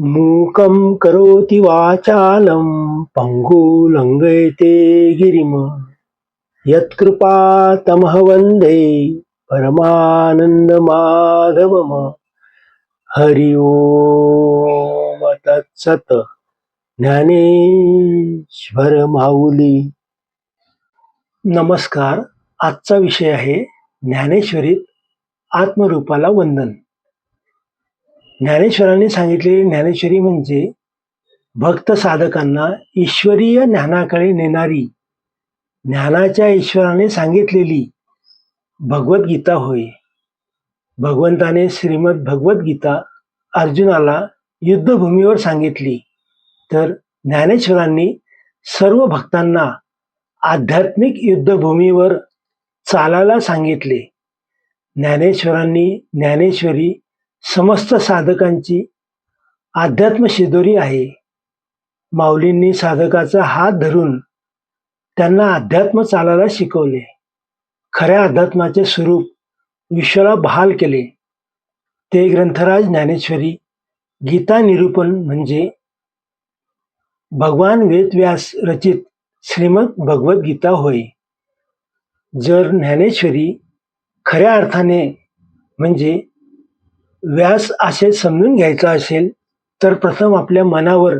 मूकं करोति वाचालं पङ्गुलङ्घयते गिरिम। यत्कृपातमः वन्दे परमानन्दमाधवम। हरि ओम तत्सत ज्ञानेश्वर माऊली नमस्कार आजचा विषय आहे ज्ञानेश्वरीत आत्मरूपाला वंदन। ज्ञानेश्वरांनी सांगितलेली ज्ञानेश्वरी म्हणजे भक्त साधकांना ईश्वरीय ज्ञानाकडे नेणारी. ज्ञानाच्या ईश्वराने सांगितलेली भगवद्गीता होय. भगवंताने श्रीमद भगवद्गीता अर्जुनाला युद्धभूमीवर सांगितली. तर ज्ञानेश्वरांनी सर्व भक्तांना आध्यात्मिक युद्धभूमीवर चालायला सांगितले. ज्ञानेश्वरांनी ज्ञानेश्वरी समस्त साधकांची अध्यात्म शिदोरी आहे. माऊलींनी साधकाचा हात धरून त्यांना अध्यात्म चालायला शिकवले. खऱ्या अध्यात्माचे स्वरूप विश्वाला बहाल केले. ते ग्रंथराज ज्ञानेश्वरी गीता निरूपण म्हणजे भगवान वेदव्यास रचित श्रीमद भगवद्गीता होय. जर ज्ञानेश्वरी खऱ्या अर्थाने म्हणजे व्यास असे समजून घ्यायचा असेल तर प्रथम आपल्या मनावर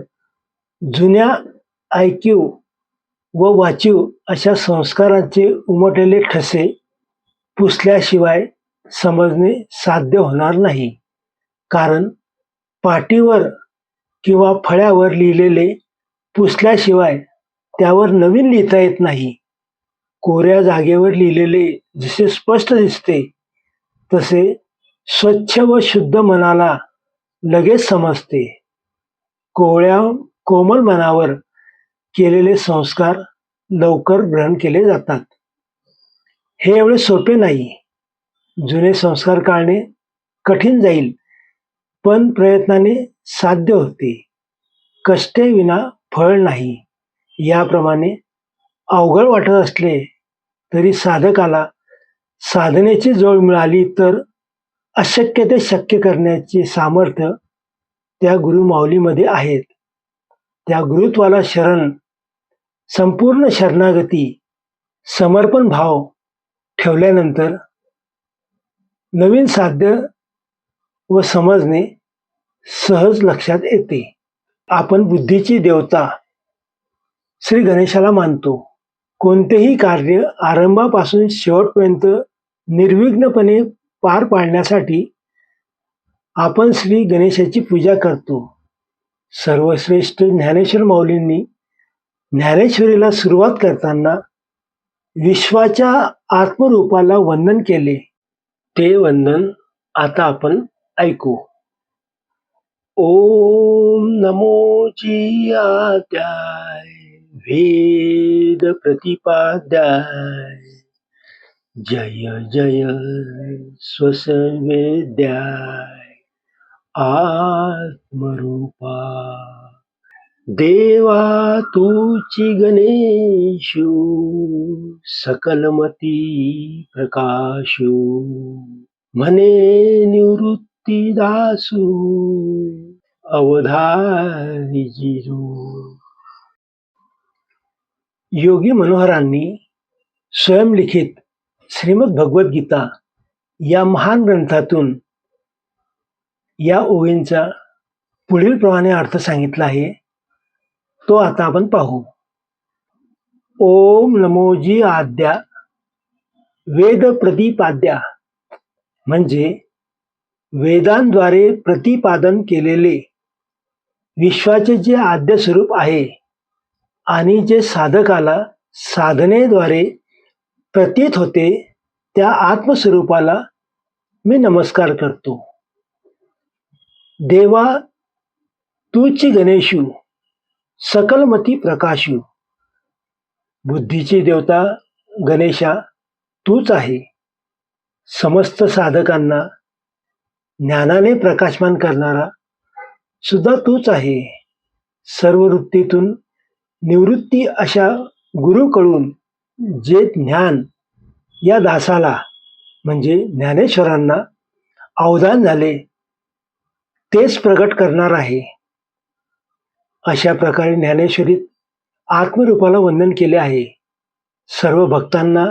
जुन्या ऐकीव व वाचीव अशा संस्कारांचे उमटलेले ठसे पुसल्याशिवाय समजणे साध्य होणार नाही. कारण पाटीवर किंवा फळ्यावर लिहिलेले पुसल्याशिवाय त्यावर नवीन लिहिता येत नाही. कोऱ्या जागेवर लिहिलेले जसे स्पष्ट दिसते तसे स्वच्छ व शुद्ध मनाला लगेच समजते. कोवळ्या कोमल मनावर केलेले संस्कार लवकर ग्रहण केले जातात. हे एवढे सोपे नाही. जुने संस्कार काढणे कठीण जाईल पण प्रयत्नाने साध्य होते. कष्टे विना फळ नाही. याप्रमाणे अवघड वाटत असले तरी साधकाला साधनेची जोड मिळाली तर अशक्य ते शक्य करण्याचे सामर्थ्य त्या गुरुमाऊलीमध्ये आहेत. त्या गुरुत्वाला शरण संपूर्ण शरणागती समर्पण भाव ठेवल्यानंतर नवीन साध्य व समजणे सहज लक्षात येते. आपण बुद्धीची देवता श्री गणेशाला मानतो. कोणतेही कार्य आरंभापासून शेवटपर्यंत निर्विघ्नपणे पार पाडण्यासाठी आपण श्री गणेशाची पूजा करतो. सर्वश्रेष्ठ ज्ञानेश्वर माऊलींनी ज्ञानेश्वरीला सुरुवात करताना विश्वाच्या आत्मरूपाला वंदन केले. ते वंदन आता आपण ऐकू. ओम नमो आद्याय वेद प्रतिपाद्याय. जय जय स्वसवेद्याय आत्मरूपा। देवा तूची गणेशू सकलमती प्रकाशू म्हणे निवृत्ती दासू अवधारी योगी मनोहरांनी स्वयंलिखित श्रीमद भगवद्गीता या महान ग्रंथातून या ओळींचा पुढील प्रमाणे अर्थ सांगितला आहे. तो आता आपण पाहू. ओम नमोजी आद्या वेद प्रतिपाद्या म्हणजे वेदांद्वारे प्रतिपादन केलेले विश्वाचे जे आद्य स्वरूप आहे आणि जे साधकाला साधनेद्वारे प्रतीत होते त्या आत्मस्वरूपाला मी नमस्कार करतो. देवा तूची गणेशू सकलमती प्रकाशू. बुद्धीची देवता गणेशा तूच आहे. समस्त साधकांना ज्ञानाने प्रकाशमान करणारा सुद्धा तूच आहे. सर्व वृत्तीतून निवृत्ती अशा गुरुकडून जे ज्ञान या दासाला म्हणजे ज्ञानेश्वरांना अवधान झाले तेच प्रगट करणार आहे. अशा प्रकारे ज्ञानेश्वरीत आत्मरूपाला वंदन केले आहे. सर्व भक्तांना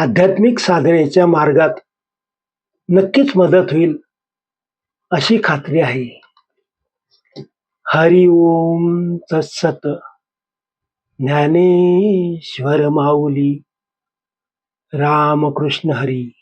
आध्यात्मिक साधनेच्या मार्गात नक्कीच मदत होईल अशी खात्री आहे. हरि ओम तत्सत. ज्ञानेश्वर माऊली रामकृष्ण हरी.